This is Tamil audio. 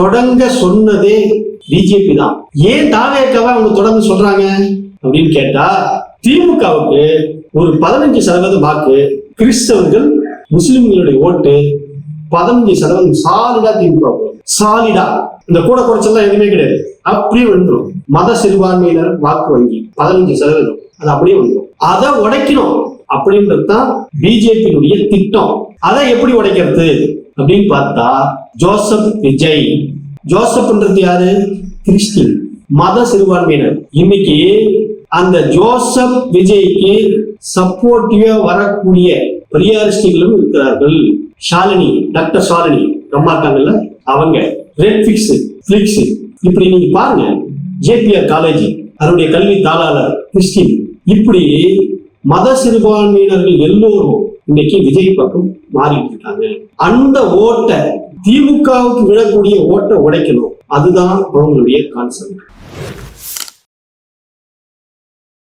தொடங்க சொன்னதே பிஜேபி தான். ஏன் தாவேக்காவை அவங்க தொடர்ந்து சொல்றாங்க? அப்படின்னு கேட்டா திமுகவுக்கு ஒரு பதினஞ்சு சதவீதம் வாக்கு கிறிஸ்தவர்கள் முஸ்லிம்களுடைய ஓட்டு பதினஞ்சு சதவீதம் சாலிடா திமுக சாலிடா. இந்த கூட குறைச்செல்லாம் எதுவுமே கிடையாது. அப்படியே வந்துடும் மத சிறுபான்மையினர் வாக்கு வங்கி பதினஞ்சு சதவீதம். அது அப்படியே வந்துடும் அதை உடைக்கணும் அப்படின்றது தான் பிஜேபியினுடைய திட்டம். அதை எப்படி உடைக்கிறது? அப்படின்னு பார்த்தா ஜோசப் விஜய். ஜோசப்ன்றது யாரு? கிறிஸ்டின் மத சிறுபான்மையினர். இன்னைக்கு அந்த ஜோசப் விஜய்க்கு சப்போர்ட்டிவா வரக்கூடிய பெரியாரிஸ்டிகளும் இருக்கிறார்கள். ஷாலினி டாக்டர் ஷாலினி. ரொம்ப இருக்காங்கல்ல? அவங்க. ரெட் பிக்ஸ் ஃபிளிக்ஸ் இப்படி நீங்க பாருங்க. ஜேபிஆர் காலேஜ் அதனுடைய கல்வி தாளாளர் கிறிஸ்டின். இப்படி மத சிறுபான்மையினர்கள் எல்லோரும் இன்னைக்கு விஜய் பக்கம் மாறிட்டு இருக்காங்க. அந்த ஓட்டை திமுகவுக்கு விழக்கூடிய ஓட்டை உடைக்கணும். அதுதான் அவங்களுடைய கான்செப்ட்